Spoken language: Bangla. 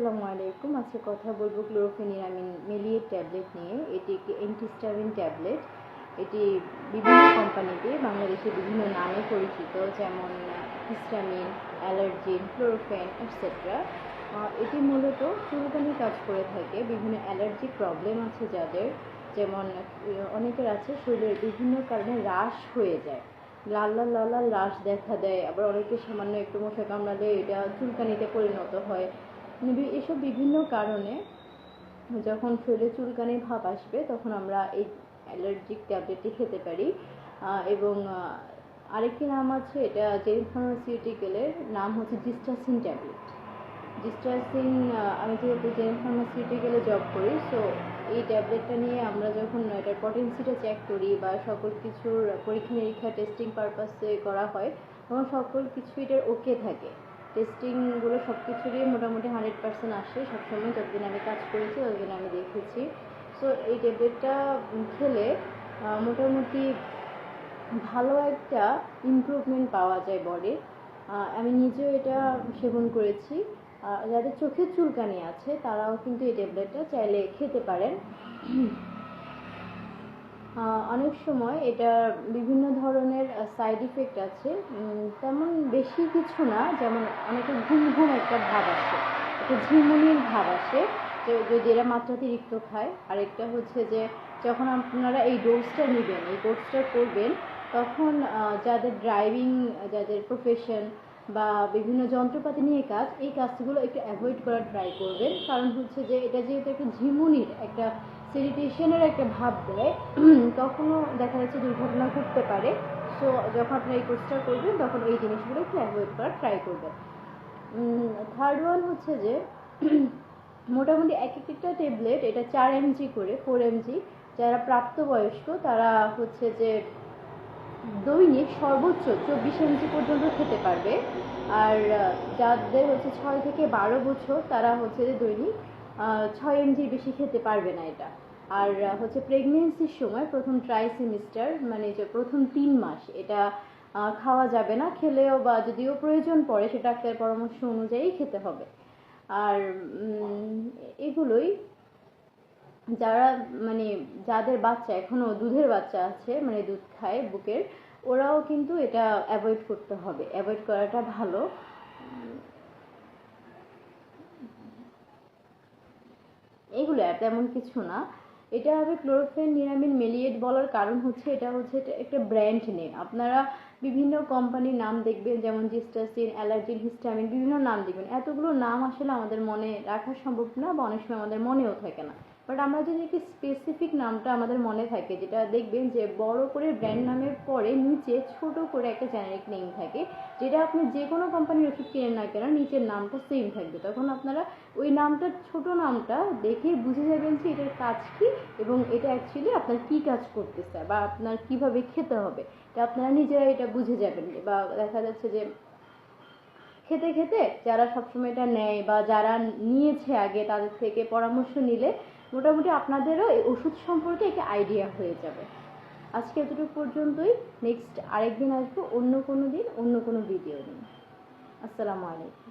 আসসালামু আলাইকুম। আজকে কথা বলব ক্লোরোফেনিরামিন মিলিয়ে ট্যাবলেট নিয়ে। এটি একটি অ্যান্টিস্টামিন ট্যাবলেট। এটি বিভিন্ন কোম্পানিতে বাংলাদেশে বিভিন্ন নামে পরিচিত, যেমন হিস্টামিন অ্যালার্জিন ক্লোরোফেন এটসেট্রা এটি মূলত চুলকানির কাজ করে থাকে। বিভিন্ন অ্যালার্জি প্রবলেম আছে যাদের। যেমন অনেকের আছে শরীরের বিভিন্ন কারণে রাশ হয়ে যায়। লাল লাল লাল লাল রাশ দেখা দেয়। আবার অনেকের সামান্য একটু মশা কামড়ালে এটা চুলকানিতে পরিণত হয়। এসব বিভিন্ন কারণে যখন শরীরে চুলকানি ভাব আসবে, তখন আমরা এই অ্যালার্জিক ট্যাবলেটটি খেতে পারি। এবং আরেকটি নাম আছে, এটা জেন ফার্মাসিউটিক্যালের নাম হচ্ছে জিস্টাসিন ট্যাবলেট। জিস্টাসিন আমি যেহেতু জেন ফার্মাসিউটিক্যালে জব করি সো এই ট্যাবলেটটা নিয়ে আমরা যখন এটার পটেন্সিটা চেক করি বা সকল কিছুর পরীক্ষা নিরীক্ষা টেস্টিং পারপাসে করা হয়, তখন সকল কিছু এটার ওকে থাকে। টেস্টিংগুলো সব কিছুরই মোটামুটি হান্ড্রেড পার্সেন্ট আসে। সবসময় যতদিন আমি কাজ করেছি, ততদিন আমি দেখেছি। সো এই ট্যাবলেটটা খেলে মোটামুটি ভালো একটা ইমপ্রুভমেন্ট পাওয়া যায় বডির আমি নিজেও এটা সেবন করেছি। যাদের চোখের চুলকানি আছে, তারাও কিন্তু এই ট্যাবলেটটা চাইলে খেতে পারেন। অনেক সময় এটা বিভিন্ন ধরনের সাইড ইফেক্ট আছে। তেমন বেশি কিছু না, যেমন অনেকে ঘুম ঘুম একটা ভাব আসে, একটা ঝিমুনির ভাব আসে যদি এরা মাত্রাতিরিক্ত খায়। আরেকটা হচ্ছে যে যখন আপনারা এই ডোজটা নেবেন, এই কোর্সটা করবেন, তখন যাদের ড্রাইভিং যাদের প্রফেশন বা বিভিন্ন যন্ত্রপাতি নিয়ে কাজ, এই কাজগুলো একটু অ্যাভয়েড করার ট্রাই করবেন। কারণ হচ্ছে যে এটা যেহেতু একটা ঝিমুনির একটা সেরিটেশনের একটা ভাব দেয়। তখনও দেখা যাচ্ছে দুর্ঘটনা ঘটতে পারে। সো যখন আপনি এই কোর্সটা করবেন, তখন এই জিনিসগুলো একটু অ্যাভয়েড করার ট্রাই করবেন। থার্ড ওয়ান হচ্ছে যে, মোটামুটি এক একটা ট্যাবলেট এটা চার এমজি করে ফোর এমজি যারা প্রাপ্তবয়স্ক, তারা হচ্ছে যে দৈনিক সর্বোচ্চ চব্বিশ এমজি পর্যন্ত খেতে পারবে। আর যাদের হচ্ছে ছয় থেকে বারো বছর, তারা হচ্ছে যে দৈনিক ছয় এমজির বেশি খেতে পারবে না এটা। আর হচ্ছে প্রেগনেন্সির সময় প্রথম ট্রাই সেমিস্টার মানে যে প্রথম তিন মাস, এটা খাওয়া যাবে না, খেলেও বা যদিও প্রয়োজন পড়ে, সেটা ডাক্তারের পরামর্শ অনুযায়ী খেতে হবে। আর এগুলোই যারা মানে যাদের বাচ্চা এখনও দুধের বাচ্চা আছে মানে দুধ খায় বুকের, ওরাও কিন্তু এটা অ্যাভয়েড করতে হবে। অ্যাভয়েড করাটা ভালো। এগুলো তেমন কিছু না। এটা হবে ক্লোরোফেন নিরামিন মেলিয়েট বলার কারণ হচ্ছে এটা হচ্ছে একটা ব্র্যান্ড নেম। আপনারা বিভিন্ন কোম্পানির নাম দেখবেন, যেমন জিস্টাসিন অ্যালার্জিন হিস্টামিন বিভিন্ন নাম দেখবেন। এতগুলো নাম আসলে আমাদের মনে রাখা সম্ভব না বা অনেক সময় আমাদের মনেও থাকে না। বাট আমরা যদি একটি স্পেসিফিক নামটা আমাদের মনে থাকে, যেটা দেখবেন যে বড় করে ব্র্যান্ড নামের পরে নিচে ছোট করে একটা জেনারিক নেম থাকে, যেটা আপনি যে কোনো কোম্পানির ওষুধ কেনেন না কেন, নিচের নামটা সেম থাকবে। তখন আপনারা ওই নামটার ছোট নামটা দেখে বুঝে যাবেন যে এটার কাজ কি এবং এটা অ্যাকচুয়ালি আপনার কি কাজ করতেছে বা আপনার কীভাবে খেতে হবে। এটা আপনারা নিজেরা এটা বুঝে যাবেন বা দেখা যাচ্ছে যে খেতে খেতে যারা সবসময় এটা নেয় বা যারা নিয়েছে আগে তাদের থেকে পরামর্শ নিলে মোটামুটি আপনাদেরও এই ওষুধ সম্পর্কে একটা আইডিয়া হয়ে যাবে। আজকে এতটুকু পর্যন্তই। নেক্সট আরেকদিন আসব, অন্য কোনো দিন, অন্য কোনো ভিডিও নিয়ে। আসসালামু আলাইকুম।